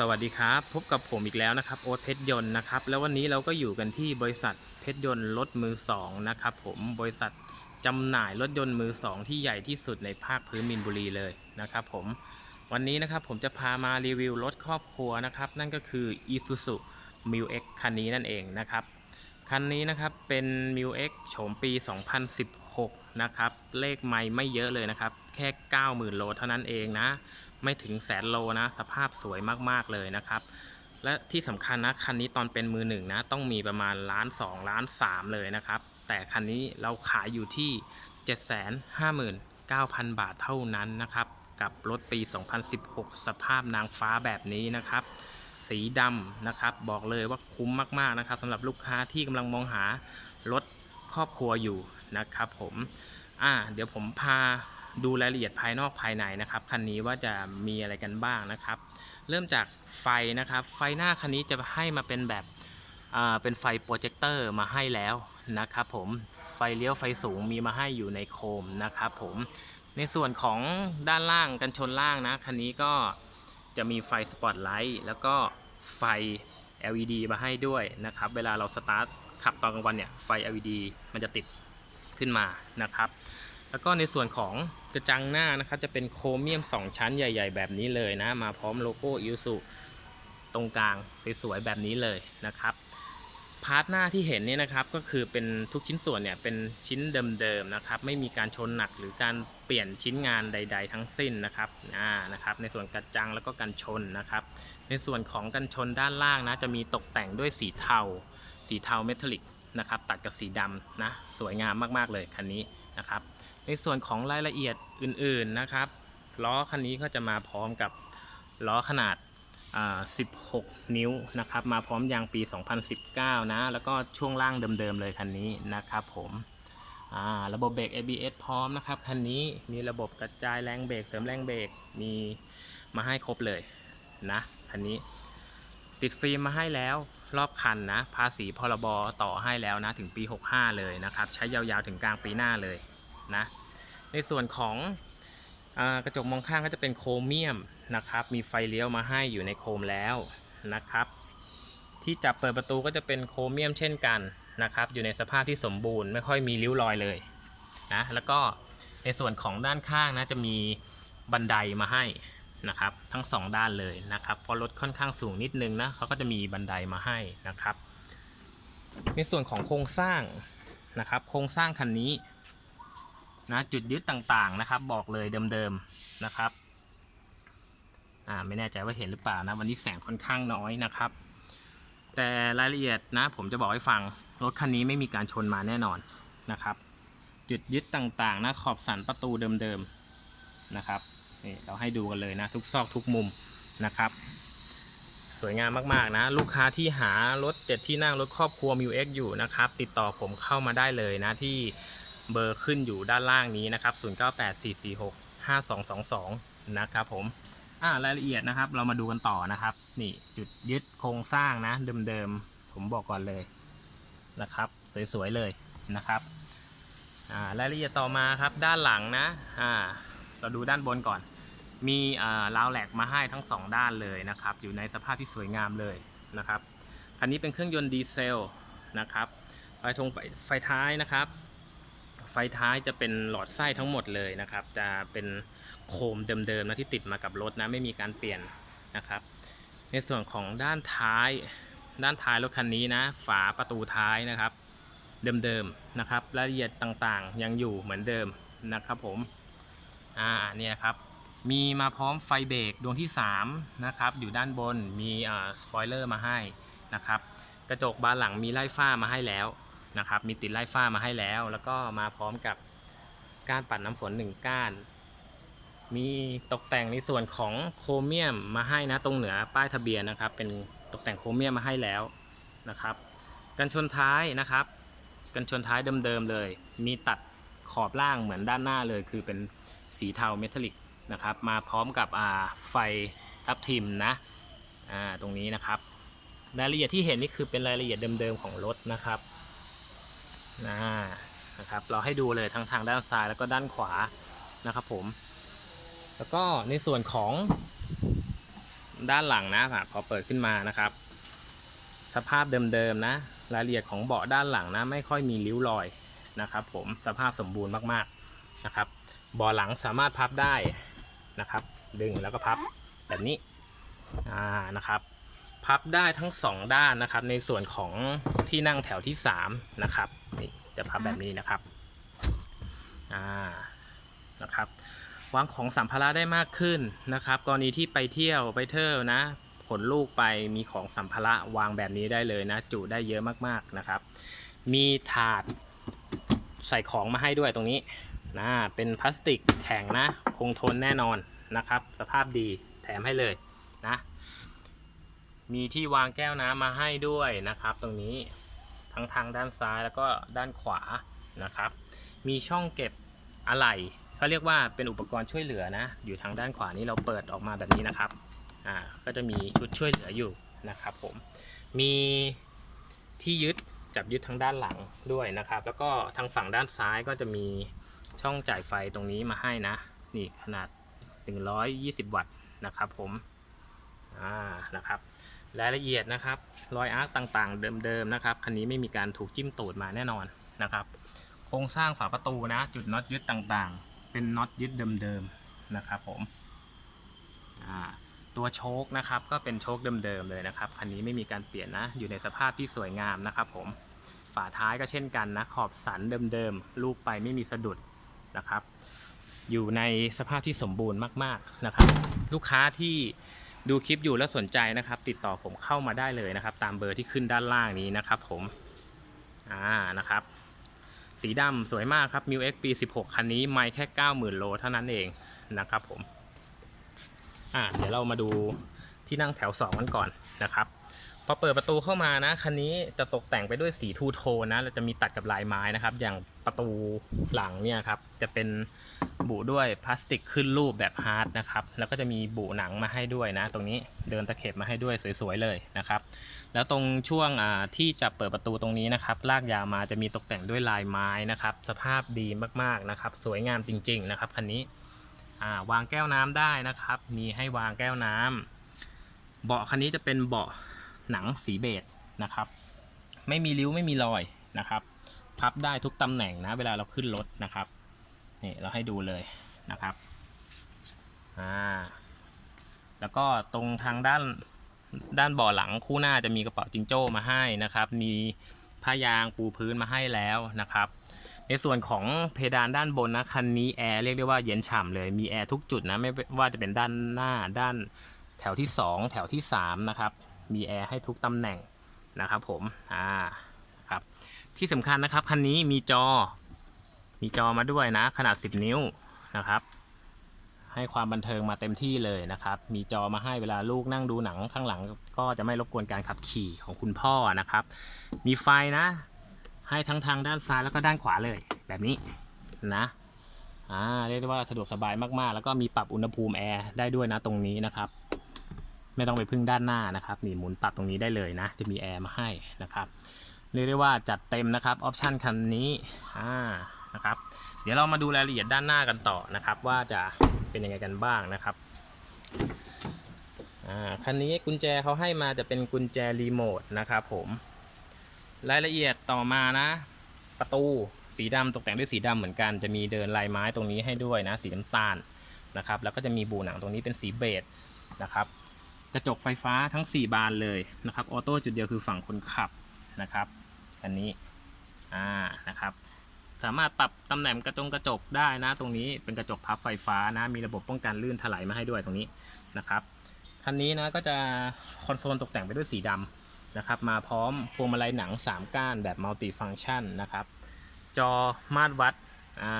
สวัสดีครับ พบกับผมอีกแล้วนะครับโอ๊ตเพชรยนต์นะครับ แล้ววันนี้เราก็อยู่กันที่บริษัทเพชรยนต์รถมือสองนะครับผมบริษัทจำหน่ายรถยนต์มือสองที่ใหญ่ที่สุดในภาคพื้นมินบุรีเลยนะครับผมวันนี้นะครับผมจะพามารีวิวรถครอบครัวนะครับ นั่นก็คือ Isuzu m i l X คันนี้นั่นเองนะครับ คันนี้นะครับเป็น m i l X โฉมปี 2016 นะครับ เลขไม่ไม่เยอะเลยนะครับ แค่ 90,000 โลเท่านั้นเองนะ ไม่ถึงแสนโลนะ สภาพสวยมากๆเลยนะครับ และที่สำคัญนะ คันนี้ตอนเป็นมือหนึ่งนะ ต้องมีประมาณล้าน2ล้าน3เลยนะครับ แต่คันนี้เราขายอยู่ที่ 759,000 บาทเท่านั้นนะครับ กับรถปี 2016 สภาพนางฟ้าแบบนี้นะครับ สีดำนะครับ บอกเลยว่าคุ้มมากๆนะครับสำหรับลูกค้าที่กำลังมองหารถครอบครัวอยู่ นะครับผมอ่าเดี๋ยวผมพาดูรายละเอียดภายนอกภายในนะครับคันนี้ว่าจะมีอะไรกันบ้างนะครับ เริ่มจากไฟนะครับ ไฟหน้าคันนี้จะให้มาเป็นแบบอ่าเป็นไฟโปรเจคเตอร์มาให้แล้วนะครับผมไฟเลี้ยวไฟสูงมีมาให้อยู่ในโคมนะครับผมในส่วนของด้านล่างกันชนล่างนะคันนี้ก็จะมีไฟสปอตไลท์แล้วก็ไฟ LED มาให้ด้วยนะครับ เวลาเราสตาร์ทขับตอนกลางวันเนี่ยไฟ LED มันจะติด ขึ้นมานะครับ แล้วก็ในส่วนของกระจังหน้านะครับจะเป็นโครเมียม 2 ชั้นใหญ่ ๆ แบบนี้เลยนะ มาพร้อมโลโก้อิ s u ตรงกลางสวยๆแบบนี้เลยนะครับพาร์ทหน้าที่เห็นเนี่ยนะครับก็คือเป็นทุกชิ้นส่วนเนี่ยเป็นชิ้นเดิมๆนะครับไม่มีการชนหนักหรือการเปลี่ยนชิ้นงานใด ๆ ทั้งสิ้นนะครับอ่านะครับในส่วนกระจังแล้วก็กันชนนะครับ ในส่วนของกันชนด้านล่างนะจะมีตกแต่งด้วยสีเทา สีเทาเมทัลลิก นะครับ ตัดกับสีดำนะ สวยงามมากๆเลยคันนี้นะครับ ในส่วนของรายละเอียดอื่นๆนะครับ ล้อคันนี้ก็จะมาพร้อมกับล้อขนาด 16 นิ้วนะครับ มาพร้อมยางปี 2019 นะ แล้วก็ช่วงล่างเดิมๆเลยคันนี้นะครับผมระบบเบรก ABS พร้อมนะครับคันนี้มีระบบกระจายแรงเบรกเสริมแรงเบรกมีมาให้ครบเลยนะคันนี้ ติดฟิล์มมาให้แล้วรอบคันนะ ภาษีพรบต่อให้แล้วนะ ถึงปี 65 เลยนะครับ ใช้ยาวๆถึงกลางปีหน้าเลยนะ ในส่วนของอกระจกมองข้างก็จะเป็นโครเมียมนะครับ มีไฟเลี้ยวมาให้อยู่ในโครมแล้วนะครับ ที่จับเปิดประตูก็จะเป็นโครเมียมเช่นกันนะครับ อยู่ในสภาพที่สมบูรณ์ไม่ค่อยมีริ้วรอยเลยนะ แล้วก็ในส่วนของด้านข้างนะจะมีบันไดมาให้ นะครับ ทั้งสองด้านเลยนะครับพราะรถค่อนข้างสูงนิดนึงนะเขาก็จะมีบันไดมาให้นะครับ ในส่วนของโครงสร้างนะครับ โครงสร้างคันนี้นะจุดยึดต่างๆนะครับ บอกเลยเดิมๆนะครับอ่าไม่แน่ใจว่าเห็นหรือเปล่านะวันนี้แสงค่อนข้างน้อยนะครับ แต่รายละเอียดนะผมจะบอกให้ฟังรถคันนี้ไม่มีการชนมาแน่นอนนะครับ จุดยึดต่างๆนะขอบสันประตูเดิมๆนะครับ นี่เราให้ดูกันเลยนะทุกซอกทุกมุมนะครับ สวยงามมากๆนะ ลูกค้าที่หารถเจ็ดที่นั่งรถครอบครัว m ิวเอยู่นะครับ ติดต่อผมเข้ามาได้เลยนะที่เบอร์ขึ้นอยู่ด้านล่างนี้นะครับ 0984465222 นะครับผมอ่ารายละเอียดนะครับ เรามาดูกันต่อนะครับ นี่จุดยึดโครงสร้างนะ เดิมๆ ผมบอกก่อนเลยนะครับ สวยๆเลยนะครับอ่ารายละเอียดต่อมาครับด้านหลังนะอ่าเราดูด้านบนก่อน มีอ่าราวแหลกมาให้ทั้งสองด้านเลยนะครับ อยู่ในสภาพที่สวยงามเลยนะครับ คันนี้เป็นเครื่องยนต์ดีเซลนะครับ ไฟทงไฟไฟท้ายนะครับ ไฟท้ายจะเป็นหลอดไส้ทั้งหมดเลยนะครับ จะเป็นโคมเดิมๆนะที่ติดมากับรถนะ ไม่มีการเปลี่ยนนะครับ ในส่วนของด้านท้าย ด้านท้ายรถคันนี้นะ ฝาประตูท้ายนะครับ เดิมๆนะครับ รายละเอียดต่างๆ ยังอยู่เหมือนเดิมนะครับผม อ่า เนี่ยครับ มีมาพร้อมไฟเบรกดวงที่3นะครับอยู่ด้านบนมีสปอยเลอร์มาให้นะครับกระจกบานหลังมีไล่ฝ้ามาให้แล้วนะครับมีติดไล่ฝ้ามาให้แล้ว แล้วก็มาพร้อมกับก้านปัดน้ำฝนหนึ่งก้าน มีตกแต่งในส่วนของโครเมียมมาให้นะตรงเหนือป้ายทะเบียนนะครับ เป็นตกแต่งโครเมียมมาให้แล้วนะครับกันชนท้ายนะครับกันชนท้ายเดิมๆเลย มีตัดขอบล่างเหมือนด้านหน้าเลย คือเป็นสีเทาเมทัลลิก นะครับ มาพร้อมกับไฟทับทิมนะตรงนี้นะครับ รายละเอียดที่เห็นนี่คือเป็นรายละเอียดเดิมๆของรถนะครับนะนะครับ เราให้ดูเลยทั้งทางด้านซ้ายแล้วก็ด้านขวานะครับผม แล้วก็ในส่วนของด้านหลังนะอะพอเปิดขึ้นมานะครับ สภาพเดิมๆนะ รายละเอียดของเบาะด้านหลังนะ ไม่ค่อยมีริ้วรอยนะครับ ผมสภาพสมบูรณ์มากๆนะครับ เบาะหลังสามารถพับได้ นะครับ ดึงแล้วก็พับแบบนี้อ่านะครับ พับได้ทั้งสองด้านนะครับ ในส่วนของที่นั่งแถวที่สามนะครับนี่จะพับแบบนี้นะครับอ่านะครับวางของสัมภาระได้มากขึ้นนะครับ กรณีที่ไปเที่ยวไปเที่ยวนะขนลูกไปมีของสัมภาระวางแบบนี้ได้เลยนะ จุได้เยอะมากๆนะครับ มีถาดใส่ของมาให้ด้วยตรงนี้นะเป็นพลาสติกแข็งนะ คงทนแน่นอนนะครับ สภาพดีแถมให้เลยนะ มีที่วางแก้วน้ำมาให้ด้วยนะครับ ตรงนี้ทั้งทางด้านซ้ายแล้วก็ด้านขวานะครับ มีช่องเก็บอะไหล่เขาเรียกว่าเป็นอุปกรณ์ช่วยเหลือนะ อยู่ทางด้านขวานี้เราเปิดออกมาแบบนี้นะครับอ่าก็จะมีชุดช่วยเหลืออยู่นะครับผมมีที่ยึดจับยึดทางด้านหลังด้วยนะครับ แล้วก็ทางฝั่งด้านซ้ายก็จะมีช่องจ่ายไฟตรงนี้มาให้นะ นี่ขนาด 120 วัตต์นะครับผมอ่านะครับรายละเอียดนะครับรอยอาร์คต่างๆ เดิมๆนะครับคันนี้ไม่มีการถูกจิ้มตูดมาแน่นอนนะครับโครงสร้างฝาประตูนะ จุดน็อตยึดต่างๆ เป็นน็อตยึดเดิมๆนะครับผมตัวโชคนะครับก็เป็นโชคเดิมๆเลยนะครับคันนี้ไม่มีการเปลี่ยนนะอยู่ในสภาพที่สวยงามนะครับผมฝาท้ายก็เช่นกันนะขอบสันเดิมๆลูกไปไม่มีสะดุดนะครับ อยู่ในสภาพที่สมบูรณ์มาก ๆนะครับ ลูกค้าที่ดูคลิปอยู่แล้วสนใจนะครับ ติดต่อผมเข้ามาได้เลยนะครับ ตามเบอร์ที่ขึ้นด้านล่างนี้นะครับ ผมอ่านะครับ สีดำสวยมากครับ m ิ X ปี 16 คันนี้ไม่แค่ 90,000 โลเท่านั้นเองนะครับผมอ่าเดี๋ยวเรามาดูที่นั่งแถว 2 กันก่อนนะครับพอเปิดประตูเข้ามานะคันนี้จะตกแต่งไปด้วยสีทูโทนนะเราจะมีตัดกับลายไม้นะครับ อย่าง ประตูหลังเนี่ยครับจะเป็นบุด้วยพลาสติกขึ้นรูปแบบฮาร์ดนะครับแล้วก็จะมีบุหนังมาให้ด้วยนะ ตรงนี้เดินตะเข็บมาให้ด้วยสวยๆเลยนะครับ แล้วตรงช่วงที่จะเปิดประตูตรงนี้นะครับลากยาวมาจะมีตกแต่งด้วยลายไม้นะครับ สภาพดีมากๆนะครับ สวยงามจริง ๆ นะครับคันนี้วางแก้วน้ำได้นะครับ มีให้วางแก้วน้ำเบาะคันนี้จะเป็นเบาะหนังสีเบจนะครับ ไม่มีริ้วไม่มีรอยนะครับ พับได้ทุกตำแหน่งนะ เวลาเราขึ้นรถนะครับนี่เราให้ดูเลยนะครับอ่าแล้วก็ตรงทางด้านด้านเบาะหลังคู่หน้าจะมีกระเป๋าจิงโจ้มาให้นะครับ มีผ้ายางปูพื้นมาให้แล้วนะครับ ในส่วนของเพดานด้านบนนะคันนี้แอร์เรียกได้ว่าเย็นฉ่ำเลยมีแอร์ทุกจุดนะไม่ว่าจะเป็นด้านหน้าด้านแถวที่ 2 แถวที่3นะครับมีแอร์ให้ทุกตำแหน่งนะครับผมอ่าครับ ที่สำคัญนะครับ คันนี้มีจอ มีจอมาด้วยนะ ขนาด 10 นิ้วนะครับ ให้ความบันเทิงมาเต็มที่เลยนะครับ มีจอมาให้เวลาลูกนั่งดูหนังข้างหลัง ก็จะไม่รบกวนการขับขี่ของคุณพ่อนะครับ มีไฟนะ ให้ทั้งทางด้านซ้ายแล้วก็ด้านขวาเลย แบบนี้นะอ่าเรียกได้ว่าสะดวกสบายมากๆ แล้วก็มีปรับอุณหภูมิแอร์ได้ด้วยนะตรงนี้นะครับ ไม่ต้องไปพึ่งด้านหน้านะครับ นี่หมุนปรับตรงนี้ได้เลยนะ จะมีแอร์มาให้นะครับ เรียกได้ว่าจัดเต็มนะครับออปชันคันนี้อ่านะครับเดี๋ยวเรามาดูรายละเอียดด้านหน้ากันต่อนะครับ ว่าจะเป็นยังไงกันบ้างนะครับอ่าคันนี้กุญแจเขาให้มาจะเป็นกุญแจรีโมทนะครับผมรายละเอียดต่อมานะ ประตูสีดำตกแต่งด้วยสีดำเหมือนกันจะมีเดินลายไม้ตรงนี้ให้ด้วยนะสีน้ำตาลนะครับแล้วก็จะมีบูหนังตรงนี้เป็นสีเบจนะครับกระจกไฟฟ้าทั้ง 4 บานเลยนะครับออโต้จุดเดียวคือฝั่งคนขับนะครับ อันนี้อ่านะครับ สามารถปรับตำแหน่งกระจงกระจกได้นะ ตรงนี้เป็นกระจกพับไฟฟ้านะมีระบบป้องกันลื่นถลายมาให้ด้วยตรงนี้นะครับคันนี้นะก็จะคอนโซลตกแต่งไปด้วยสีดำนะครับ มาพร้อมพวงมาลัยหนัง 3 ก้านแบบมัลติฟังชันนะครับ จอมาตรวัดอ่า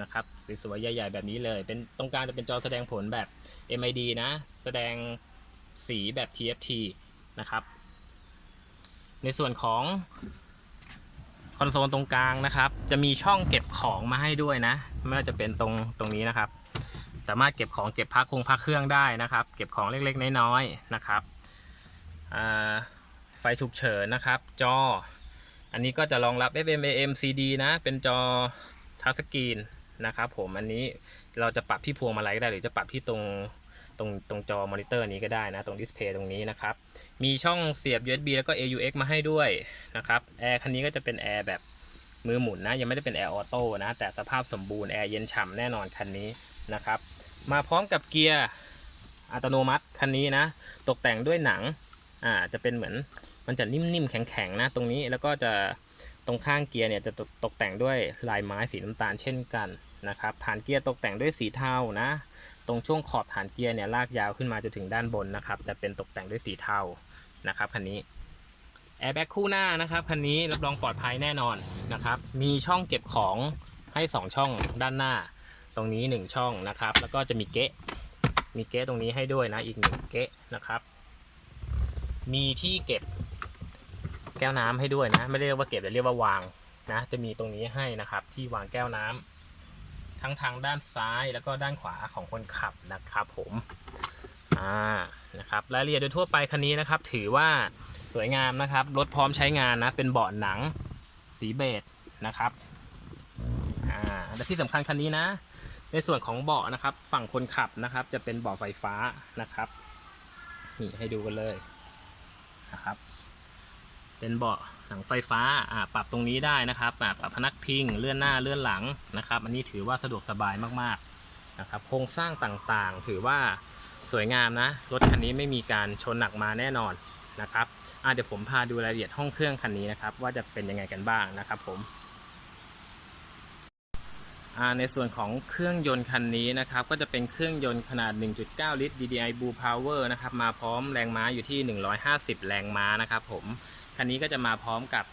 นะครับสวยๆใหญ่ๆแบบนี้เลย เป็นตรงกลางจะเป็นจอแสดงผลแบบ MID นะ แสดงสีแบบ TFT นะครับ ในส่วนของ คอนโซลตรงกลางนะครับ จะมีช่องเก็บของมาให้ด้วยนะ ไม่ว่าจะเป็นตรงตรงนี้นะครับ สามารถเก็บของเก็บพักคงพักเครื่องได้นะครับ เก็บของเล็กๆ น้อยๆนะครับไฟฉุกเฉินนะครับ จอ อันนี้ก็จะรองรับ FM AM CD นะ เป็นจอทัชสกรีนนะครับผมอันนี้เราจะปรับที่พวงมาลัยก็ได้หรือจะปรับที่ตรง ตรงตรงจอมอนิเตอร์นี้ก็ได้นะ ตรงดิสเพย์ตรงนี้นะครับ มีช่องเสียบ USB แล้วก็ AUX มาให้ด้วยนะครับแอร์คันนี้ก็จะเป็นแอร์แบบมือหมุนนะ ยังไม่ได้เป็นแอร์ออโต้นะ แต่สภาพสมบูรณ์แอร์เย็นฉ่ำแน่นอนคันนี้นะครับ มาพร้อมกับเกียร์อัตโนมัติคันนี้นะ ตกแต่งด้วยหนังอ่าจะเป็นเหมือนมันจะนิ่มๆแข็งๆนะตรงนี้แล้วก็จะตรงข้างเกียร์เนี่ยจะตกตกแต่งด้วยลายไม้สีน้ำตาลเช่นกัน นะครับฐานเกียร์ตกแต่งด้วยสีเทานะ ตรงช่วงขอบฐานเกียร์เนี่ยลากยาวขึ้นมาจนถึงด้านบนนะครับจะเป็นตกแต่งด้วยสีเทานะครับคันนี้แอร์แบ็กคู่หน้านะครับคันนี้รับรองปลอดภัยแน่นอนนะครับมีช่องเก็บของให้ 2 ช่องด้านหน้า ตรงนี้ 1 ช่องนะครับ แล้วก็จะมีเกะมีเกะตรงนี้ให้ด้วยนะอีกหนึ่งเกะนะครับ มีที่เก็บแก้วน้ำให้ด้วยนะ ไม่ได้เรียกว่าเก็บแต่เรียกว่าวางนะ จะมีตรงนี้ให้นะครับ ที่วางแก้วน้ำ ทั้งทางด้านซ้ายแล้วก็ด้านขวาของคนขับนะครับผมอ่านะครับรายละเอียดโดยทั่วไปคันนี้นะครับ ถือว่าสวยงามนะครับรถพร้อมใช้งานนะเป็นเบาะหนังสีเบจนะครับอ่าและที่สำคัญคันนี้นะ ในส่วนของเบาะนะครับ ฝั่งคนขับนะครับ จะเป็นเบาะไฟฟ้านะครับนี่ให้ดูกันเลยนะครับ เป็นเบาะหนังไฟฟ้าปรับตรงนี้ได้นะครับปรับพนักพิงเลื่อนหน้าเลื่อนหลังนะครับ อันนี้ถือว่าสะดวกสบายมากๆนะครับ โครงสร้างต่างๆ ถือว่าสวยงามนะ รถคันนี้ไม่มีการชนหนักมาแน่นอนนะครับเดี๋ยวผมพาดูรายละเอียดห้องเครื่องคันนี้นะครับ ว่าจะเป็นยังไงกันบ้างนะครับผมในส่วนของเครื่องยนต์คันนี้นะครับ ก็จะเป็นเครื่องยนต์ขนาด 1.9 ลิตร DDI Blue Power นะครับ มาพร้อมแรงม้าอยู่ที่ 150 แรงม้านะครับผม คันนี้ก็จะมาพร้อมกับ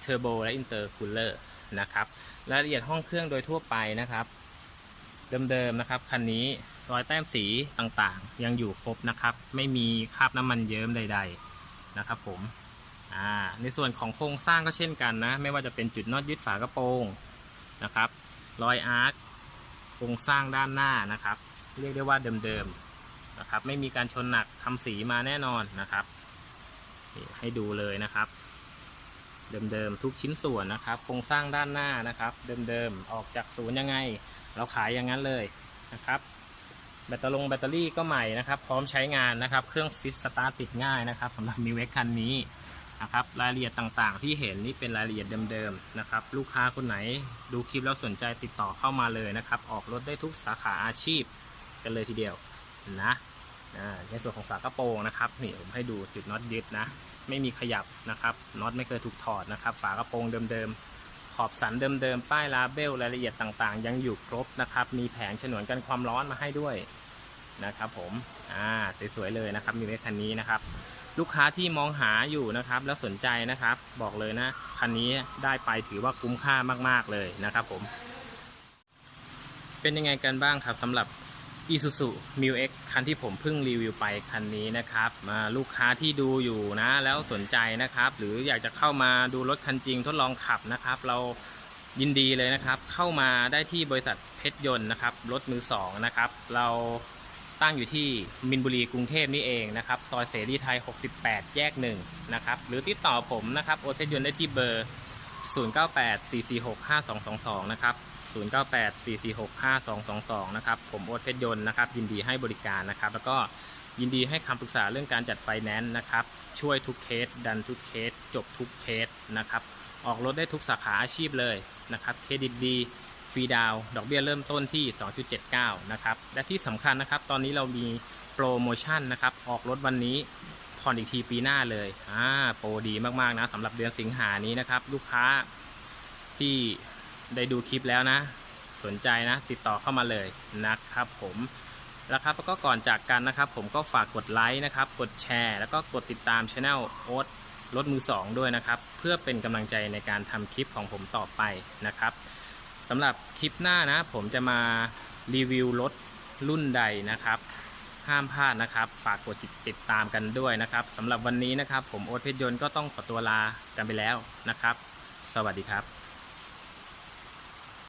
เทอร์โบและอินเตอร์คูลเลอร์นะครับรายละเอียดห้องเครื่องโดยทั่วไปนะครับ เดิมๆนะครับ คันนี้รอยแต้มสีต่างๆ ยังอยู่ครบนะครับ ไม่มีคราบน้ำมันเยิ้มใด ๆนะครับ ผมในส่วนของโครงสร้างก็เช่นกันนะ ไม่ว่าจะเป็นจุดน็อตยึดฝากระโปรงนะครับ รอยอาร์คโครงสร้างด้านหน้านะครับ เรียกได้ว่าเดิมๆนะครับ ไม่มีการชนหนักทำสีมาแน่นอนนะครับ ให้ดูเลยนะครับ เดิมๆทุกชิ้นส่วนนะครับ โครงสร้างด้านหน้านะครับ เดิมๆออกจากศูนย์ยังไง เราขายอย่างนั้นเลยนะครับแบตเตอรี่แบตเตอรี่ก็ใหม่นะครับ พร้อมใช้งานนะครับ เครื่องฟิตสตาร์ติดง่ายนะครับสำหรับมิวเอ็กคันนี้นะครับ รายละเอียดต่างๆ ที่เห็นนี่เป็นรายละเอียดเดิมๆนะครับ ลูกค้าคนไหนดูคลิปแล้วสนใจติดต่อเข้ามาเลยนะครับ ออกรถได้ทุกสาขาอาชีพกันเลยทีเดียวนะในส่วนของฝากระโปรงนะครับนี่ผมให้ดูจุดน็อตยึดนะ ไม่มีขยับนะครับน็อตไม่เคยถูกถอดนะครับ ฝากระโปรงเดิมๆ ขอบสันเดิมๆ ป้ายลาเบลรายละเอียดต่างๆ ยังอยู่ครบนะครับ มีแผงฉนวนกันความร้อนมาให้ด้วยนะครับผมอ่าสวยๆเลยนะครับมีเวคันนี้นะครับ ลูกค้าที่มองหาอยู่นะครับ แล้วสนใจนะครับ บอกเลยนะคันนี้ได้ไปถือว่าคุ้มค่ามากๆเลยนะครับผมเป็นยังไงกันบ้างครับสำหรับ Isuzu m u x คันที่ผมเพิ่งรีวิวไปคันนี้นะครับมาลูกค้าที่ดูอยู่นะแล้วสนใจนะครับ หรืออยากจะเข้ามาดูรถคันจริงทดลองขับนะครับ เรายินดีเลยนะครับ เข้ามาได้ที่บริษัทเพชรยนต์นะครับรถมือสองนะครับ เราตั้งอยู่ที่มินบุรีกรุงเทพนี่เองนะครับซอยเสรีไทย 68 แยกหนึ่งนะครับหรือติดต่อผมนะครับโอเพชรยนต์ได้ที่เบอร์ 0984465222 นะครับ 0984465222 นะครับผมโอ๊ตเพชรยนต์นะครับยินดีให้บริการนะครับ แล้วก็ยินดีให้คำปรึกษาเรื่องการจัดไฟแนนซ์นะครับ ช่วยทุกเคส ดันทุกเคส จบทุกเคสนะครับ ออกรถได้ทุกสาขาอาชีพเลยนะครับเครดิตดีฟรีดาวดอกเบี้ยเริ่มต้นที่ 2.79 นะครับ และที่สำคัญนะครับ ตอนนี้เรามีโปรโมชั่นนะครับ ออกรถวันนี้ผ่อนอีกทีปีหน้าเลยอ่าโปรดีมาก ๆ นะสำหรับเดือนสิงหานี้นะครับ ลูกค้าที่ ได้ดูคลิปแล้วนะ สนใจนะ ติดต่อเข้ามาเลยนะครับผมแล้วครับก็ก่อนจากกันนะครับ ผมก็ฝากกดไลค์นะครับ กดแชร์แล้วก็กดติดตามช anel โอ๊ตรถมือสองด้วยนะครับ เพื่อเป็นกำลังใจในการทำคลิปของผมต่อไปนะครับสำหรับคลิปหน้านะ ผมจะมารีวิวรถรุ่นใดนะครับ ห้ามพลาดนะครับ ฝากกดติดตามกันด้วยนะครับสำหรับวันนี้นะครับ ผมโอ๊ตเพชรยนต์ก็ต้องขอตัวลากันไปแล้วนะครับ สวัสดีครับ